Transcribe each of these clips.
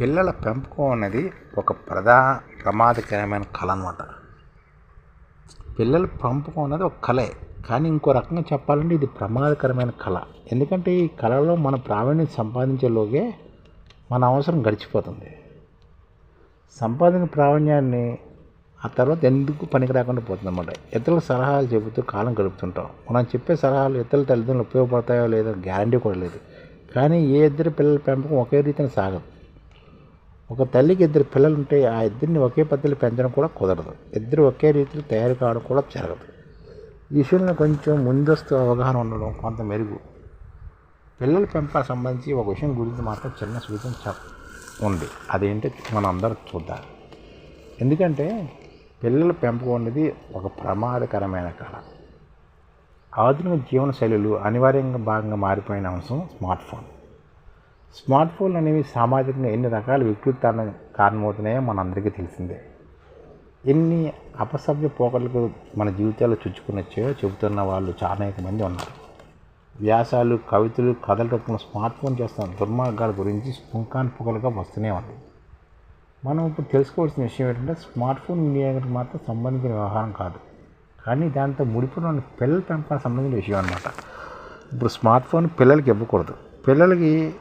పిల్లల పెంపకం అనేది ఒక ప్రధా ప్రమాదకరమైన కళ అనమాట పిల్లల పెంపకం అనేది ఒక కళే. కానీ ఇంకో రకంగా చెప్పాలంటే ఇది ప్రమాదకరమైన కళ. ఎందుకంటే ఈ కళలో మన ప్రావీణ్యం సంపాదించేలోగే మన అవసరం గడిచిపోతుంది. సంపాదన ప్రావీణ్యాన్ని ఆ తర్వాత ఎందుకు పనికి రాకుండా పోతుంది అనమాట ఇతరుల సలహాలు చెబుతూ కాలం గడుపుతుంటాం. మనం చెప్పే సలహాలు ఇతరుల తల్లిదండ్రులు ఉపయోగపడతాయో లేదో గ్యారంటీ కూడా లేదు. కానీ ఏ ఇద్దరు పిల్లల పెంపకం ఒకే రీతిని సాగదు. ఒక తల్లికి ఇద్దరు పిల్లలు ఉంటే ఆ ఇద్దరిని ఒకే పద్ధతిలో పెంచడం కూడా కుదరదు. ఇద్దరు ఒకే రీతిలో తయారు కావడం కూడా జరగదు. ఈ విషయంలో కొంచెం ముందస్తు అవగాహన ఉండడం కొంత మెరుగు. పిల్లల పెంపకం సంబంధించి ఒక విషయం గురించి మాత్రం చిన్న సూచన చెప్ ఉంది. అదేంటో మనం అందరం చూద్దాం. ఎందుకంటే పిల్లల పెంపకం అనేది ఒక ప్రమాదకరమైన కళ. ఆధునిక జీవన శైలులు అనివార్యంగా భాగంగా మారిపోయిన అంశం స్మార్ట్ ఫోన్. స్మార్ట్ ఫోన్లు అనేవి సామాజికంగా ఎన్ని రకాల వికృతాన్ని కారణమవుతున్నాయో మనందరికీ తెలిసిందే. ఎన్ని అపసభ్య పోకలకు మన జీవితాల్లో చుచ్చుకునొచ్చాయో చెబుతున్న వాళ్ళు చాలా మంది ఉన్నారు. వ్యాసాలు కవితలు కథల రూపంలో స్మార్ట్ ఫోన్ చేస్తున్న దుర్మార్గాల గురించి పుంకాన్ పుకలుగా వస్తూనే ఉంది. మనం ఇప్పుడు తెలుసుకోవాల్సిన విషయం ఏంటంటే స్మార్ట్ ఫోన్ వినియోగానికి మాత్రం సంబంధించిన వ్యవహారం కాదు. కానీ దాంతో ముడిపడి ఉన్న పిల్లల పెంపకానికి సంబంధించిన విషయం అనమాట ఇప్పుడు స్మార్ట్ ఫోన్ పిల్లలకి ఇవ్వకూడదు. పిల్లలకి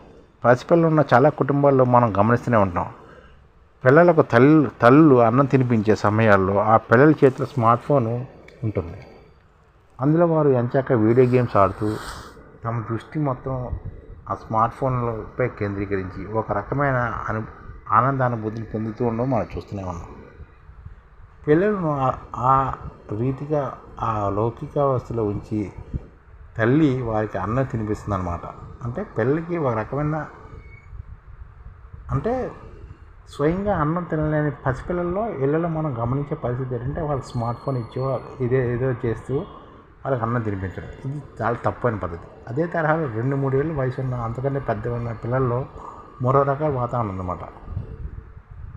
పసిపిల్లలు ఉన్న చాలా కుటుంబాల్లో మనం గమనిస్తూనే ఉంటాం పిల్లలకు తల్లు తల్లులు అన్నం తినిపించే సమయాల్లో ఆ పిల్లల చేతిలో స్మార్ట్ ఫోన్ ఉంటుంది. అందులో వారు ఎంచాక వీడియో గేమ్స్ ఆడుతూ తమ దృష్టి మొత్తం ఆ స్మార్ట్ ఫోన్లపై కేంద్రీకరించి ఒక రకమైన అను ఆనందానుభూతిని పొందుతూ ఉండడం మనం చూస్తూనే ఉన్నాం. పిల్లలను ఆ- ఆ రీతిగా ఆ లౌకికావస్థలో ఉంచి తల్లి వారికి అన్నం తినిపిస్తుంది అనమాట అంటే పెళ్ళికి ఒక రకమైన అంటే స్వయంగా అన్నం తినలేని పసిపిల్లల్లో ఇళ్ళలో మనం గమనించే పరిస్థితి ఏంటంటే వాళ్ళకి స్మార్ట్ ఫోన్ ఇచ్చో ఇదే ఏదో చేస్తూ వాళ్ళకి అన్నం తినిపించడం. ఇది చాలా తప్పైన పద్ధతి. అదే తరహాలో రెండు మూడు ఏళ్ళు వయసు ఉన్న అంతకంటే పెద్ద ఉన్న పిల్లల్లో మరో రకాల వాతావరణం ఉందన్నమాట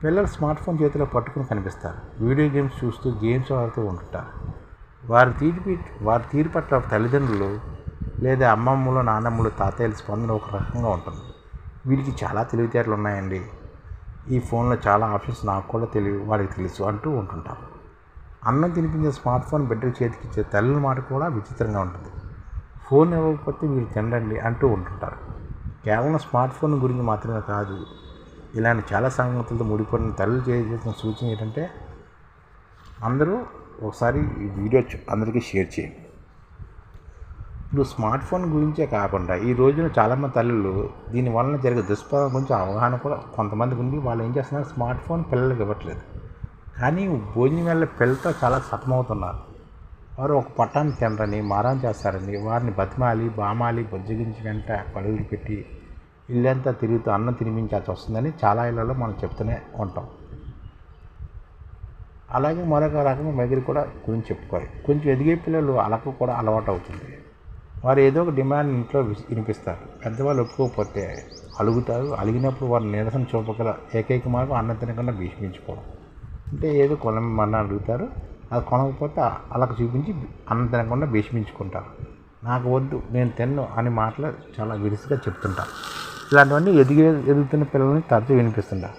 పిల్లలు స్మార్ట్ ఫోన్ చేతిలో పట్టుకుని కనిపిస్తారు. వీడియో గేమ్స్ చూస్తూ గేమ్స్ ఆడుతూ ఉంటుంటారు. వారి తీరు వారి తీరు పట్ల తల్లిదండ్రులు లేదా అమ్మమ్మలు నాన్నమ్మలు తాతయ్యల స్పందన ఒక రకంగా ఉంటుంది. వీరికి చాలా తెలివితేటలు ఉన్నాయండి. ఈ ఫోన్లో చాలా ఆప్షన్స్ నాకు కూడా తెలియదు వారికి తెలుసు అంటూ ఉంటుంటారు అన్నం తినిపించే స్మార్ట్ ఫోన్ బిడ్డ చేతికి ఇచ్చే తల్లి మాట కూడా విచిత్రంగా ఉంటుంది. ఫోన్ ఇవ్వకపోతే మీరు తినండి అంటూ ఉంటుంటారు. కేవలం స్మార్ట్ ఫోన్ గురించి మాత్రమే కాదు ఇలాంటి చాలా సంగతులతో ముడిపడిన తల్లి చేసిన సూచన ఏంటంటే అందరూ ఒకసారి ఈ వీడియో అందరికీ షేర్ చేయండి. ఇప్పుడు స్మార్ట్ ఫోన్ గురించే కాకుండా ఈ రోజున చాలామంది తల్లులు దీని వలన జరిగే దుష్ప్రభావం గురించి అవగాహన కూడా కొంతమందికి ఉంది. వాళ్ళు ఏం చేస్తున్నారు? స్మార్ట్ ఫోన్ పిల్లలకి ఇవ్వట్లేదు. కానీ భోజనం వెళ్ళే పిల్లలతో చాలా సతమవుతున్నారు. వారు ఒక పట్టాన్ని తినరని మారం చేస్తారని వారిని బతిమాలి బామాలి బుజ్జగించి వెంట పరుగులు పెట్టి ఇల్లంతా తిరుగుతూ అన్నం తినిపించాల్సి వస్తుందని చాలా ఇళ్ళలో మనం చెప్తూనే ఉంటాం. అలాగే మరొక రకం మెగిరి కూడా గురించి చెప్పుకోవాలి. కొంచెం ఎదిగే పిల్లలు అలకు కూడా అలవాటు అవుతుంది. వారు ఏదో ఒక డిమాండ్ ఇంట్లో వినిపిస్తారు. పెద్దవాళ్ళు ఒప్పుకోకపోతే అలుగుతారు. అలిగినప్పుడు వారు నిరసన చూపగల ఏకైక మార్గం అన్నం తినకుండా భీష్మించుకోవడం. అంటే ఏదో కొనమని అడుగుతారు. అది కొనకపోతే అలకు చూపించి అన్నం తినకుండా భీష్మించుకుంటారు. నాకు వద్దు నేను తిన్ను అని మాటలు చాలా విరుసుగా చెప్తుంటారు. ఇలాంటివన్నీ ఎదిగే ఎదుగుతున్న పిల్లల్ని తరచూ వినిపిస్తుంటారు.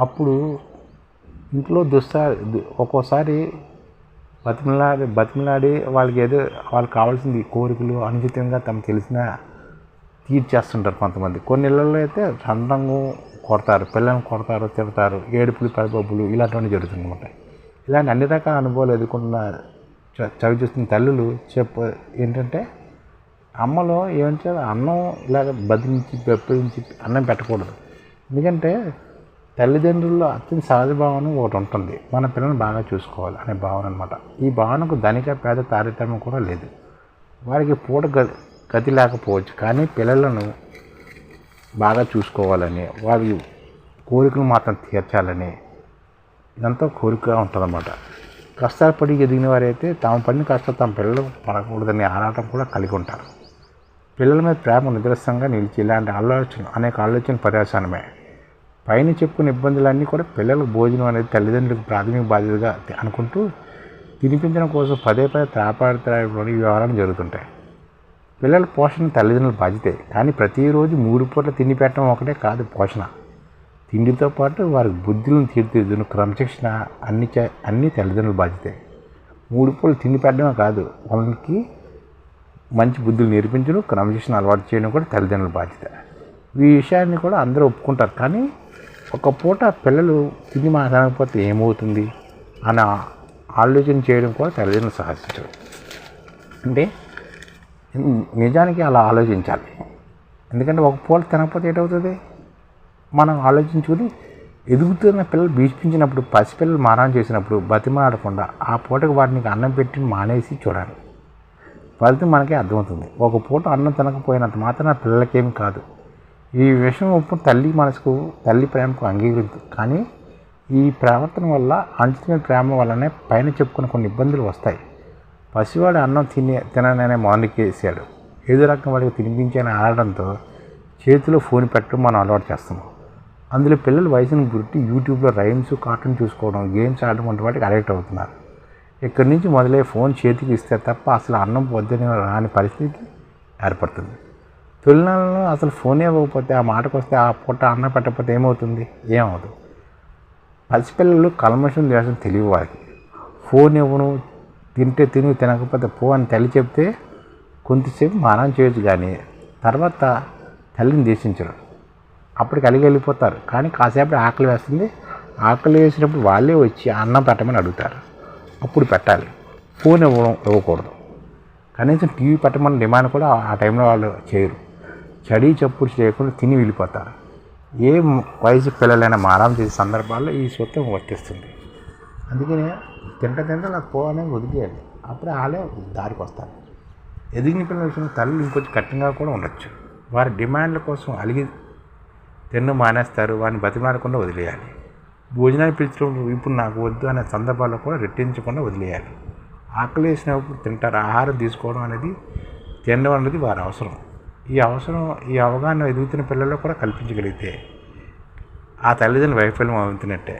అప్పుడు ఇంట్లో దుస్సా ఒక్కోసారి బతిమలాడి బతిమలాడి వాళ్ళకి ఏదో వాళ్ళకి కావాల్సింది కోరికలు అనుచితంగా తమకు తెలిసిన తీర్చేస్తుంటారు కొంతమంది. కొన్ని ఇళ్ళల్లో అయితే చందంగా కొడతారు పిల్లల్ని కొడతారు తిడతారు ఏడుపులు పడిబొబ్బులు ఇలాంటివన్నీ జరుగుతుందన్నమాట. ఇలాంటి అన్ని రకాల అనుభవాలు ఎదుర్కొన్న చ- చవి చూస్తున్న తల్లులు చెప్ప ఏంటంటే అమ్మలో ఏమంటే అన్నం ఇలాగ బదిలించి బెప్పించి అన్నం పెట్టకూడదు. ఎందుకంటే తల్లిదండ్రుల్లో అత్యంత సహజ భావన ఒకటి ఉంటుంది. మన పిల్లల్ని బాగా చూసుకోవాలి అనే భావన అనమాట ఈ భావనకు ధనిక పేద తారతమ్యం కూడా లేదు. వారికి పూట గ- గతి లేకపోవచ్చు. కానీ పిల్లలను బాగా చూసుకోవాలని వారి కోరికలు మాత్రం తీర్చాలని ఇదంతా కోరికగా ఉంటుందన్నమాట. కష్టాలు ఎదిగిన వారైతే తమ పని కష్టం తమ పిల్లలు పడకూడదనే ఆరాటం కూడా కలిగి ఉంటారు. పిల్లల మీద ప్రేమ నిదర్శనంగా నిలిచి ఇలాంటి ఆలోచన అనేక ఆలోచన పర్యాసనమే పైన చెప్పుకున్న ఇబ్బందులన్నీ కూడా పిల్లలకు భోజనం అనేది తల్లిదండ్రులకు ప్రాథమిక బాధ్యతగా అనుకుంటూ తినిపించడం కోసం పదే పదే త్రాపాడుతాయి వ్యవహారాలు జరుగుతుంటాయి. పిల్లల పోషణ తల్లిదండ్రుల బాధ్యతే. కానీ ప్రతిరోజు మూడు పూట్ల తిండి పెట్టడం ఒకటే కాదు పోషణ. తిండితో పాటు వారి బుద్ధులను తీర్చిదిద్దును క్రమశిక్షణ అన్ని చే- అన్ని తల్లిదండ్రుల బాధ్యతే. మూడు పూలు తిండి పెట్టడమే కాదు వాళ్ళకి మంచి బుద్ధులు నేర్పించడం క్రమశిక్షణ అలవాటు చేయడం కూడా తల్లిదండ్రుల బాధ్యత. ఈ విషయాన్ని కూడా అందరూ ఒప్పుకుంటారు. కానీ ఒక పూట పిల్లలు తిండి మాట్లాడకపోతే ఏమవుతుంది? అని ఆలోచన చేయడం కూడా తల్లిదండ్రులు సాహసించరు అంటే నిజానికి అలా ఆలోచించాలి. ఎందుకంటే ఒక పూట తినకపోతే ఏటవుతుంది? మనం ఆలోచించుకుని ఎదుగుతున్న పిల్లలు బీచిపించినప్పుడు పసిపిల్లలు మారం చేసినప్పుడు బతిమాడకుండా ఆ పూటకు వాటికి అన్నం పెట్టి మానేసి చూడాలి. ఫలితం మనకే అర్థమవుతుంది. ఒక పూట అన్నం తినకపోయినంత మాత్రం పిల్లలకేమి కాదు. ఈ విషయం ఇప్పుడు తల్లి మనసుకు తల్లి ప్రేమకు అంగీకరించదు. కానీ ఈ ప్రవర్తన వల్ల అంచుతున్న ప్రేమ వల్లనే పైన చెప్పుకున్న కొన్ని ఇబ్బందులు వస్తాయి. పసివాడు అన్నం తినే తినననే మౌనికేసాడు ఏదో రకం వాడికి తినిపించని ఆడడంతో చేతిలో ఫోన్ పెట్టడం మనం అలవాటు చేస్తున్నాం. అందులో పిల్లలు వయసును గుర్తి యూట్యూబ్లో రైమ్స్ కార్టూన్ చూసుకోవడం గేమ్స్ ఆడడం వంటి వాటికి అడిక్ట్ అవుతున్నారు. ఇక్కడి నుంచి మొదలై ఫోన్ చేతికి ఇస్తే తప్ప అసలు అన్నం పొద్దున రాని పరిస్థితి ఏర్పడుతుంది. తొలినాళ్ళలో అసలు ఫోన్ ఇవ్వకపోతే ఆ మాటకు వస్తే ఆ పూట అన్నం పెట్టకపోతే ఏమవుతుంది? ఏమవుతుంది పసిపిల్లలు కల్మషం ద్వేషం తెలివి వారికి ఫోన్ ఇవ్వను తింటే తిని తినకపోతే పో అని తల్లి చెప్తే కొంతసేపు మానం చేయొచ్చు కానీ తర్వాత తల్లిని దేశించరు అప్పటికి కలిగి వెళ్ళిపోతారు. కానీ కాసేపు ఆకలి వేస్తుంది. ఆకలి వేసినప్పుడు వాళ్ళే వచ్చి అన్నం పెట్టమని అడుగుతారు. అప్పుడు పెట్టాలి. ఫోన్ ఇవ్వడం ఇవ్వకూడదు. కనీసం టీవీ పెట్టమని డిమాండ్ కూడా ఆ టైంలో వాళ్ళు చేయరు. చడి చప్పుడు చేయకుండా తిని వెళ్ళిపోతారు. ఏ వయసు పిల్లలైనా మారం చేసే సందర్భాల్లో ఈ సూత్రం వర్తిస్తుంది. అందుకనే తింట తింట నాకు పో అనేది వదిలేయాలి. అప్పుడే వాళ్ళే దారికి వస్తారు. ఎదిగిన పిల్లల విషయంలో తల్లి ఇంకొంచెం కఠినంగా కూడా ఉండొచ్చు. వారి డిమాండ్ల కోసం అలిగి తిన్ను మానేస్తారు. వారిని బతిమాలకుండా వదిలేయాలి. భోజనాన్ని పిలిచినప్పుడు ఇప్పుడు నాకు వద్దు అనే సందర్భాల్లో కూడా రెట్టించకుండా వదిలేయాలి. ఆకలి వేసినప్పుడు తింటారు. ఆహారం తీసుకోవడం అనేది తినడం అనేది వారి అవసరం. ఈ అవసరం ఈ అవగాహన ఎదుగుతున్న పిల్లల్లో కూడా కల్పించగలిగితే ఆ తల్లిదండ్రుల వైఫల్యం అవుతున్నట్టే.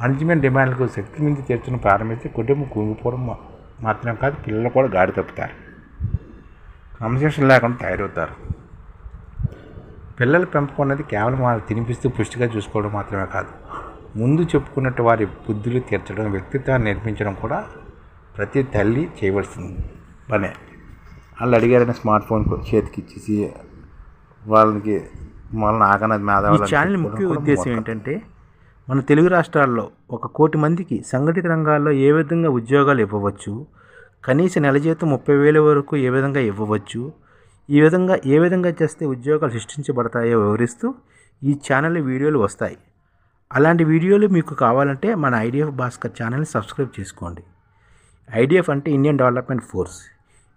అంతిమైన డిమాండ్లకు శక్తి మించి తీర్చడం ప్రారంభిస్తే కుటుంబం కుంగిపోవడం మాత్రమే కాదు పిల్లలు కూడా గాడి తప్పుతారు. క్రమశిక్షణ లేకుండా తయారవుతారు. పిల్లల పెంపకం అనేది కేవలం వాళ్ళు తినిపిస్తూ పుష్టిగా చూసుకోవడం మాత్రమే కాదు. ముందు చెప్పుకున్నట్టు వారి బుద్ధులు తీర్చడం వ్యక్తిత్వాన్ని నిర్మించడం కూడా ప్రతి తల్లి చేయవలసింది. పనే వాళ్ళు అడిగారని స్మార్ట్ ఫోన్ చేతికి ఇచ్చేసి వాళ్ళకి వాళ్ళని ఆకనది ఈ మేధావులు ఛానల్ ముఖ్య ఉద్దేశం ఏంటంటే మన తెలుగు రాష్ట్రాల్లో ఒక కోటి మందికి సంఘటిత రంగాల్లో ఏ విధంగా ఉద్యోగాలు ఇవ్వవచ్చు కనీస నెల జీతం ముప్పై వేల వరకు ఏ విధంగా ఇవ్వవచ్చు ఈ విధంగా ఏ విధంగా చేస్తే ఉద్యోగాలు సృష్టించబడతాయో వివరిస్తూ ఈ ఛానల్ వీడియోలు వస్తాయి. అలాంటి వీడియోలు మీకు కావాలంటే మన ఐడిఎఫ్ భాస్కర్ ఛానల్ని సబ్స్క్రైబ్ చేసుకోండి. ఐడిఎఫ్ అంటే ఇండియన్ డెవలప్మెంట్ ఫోర్స్.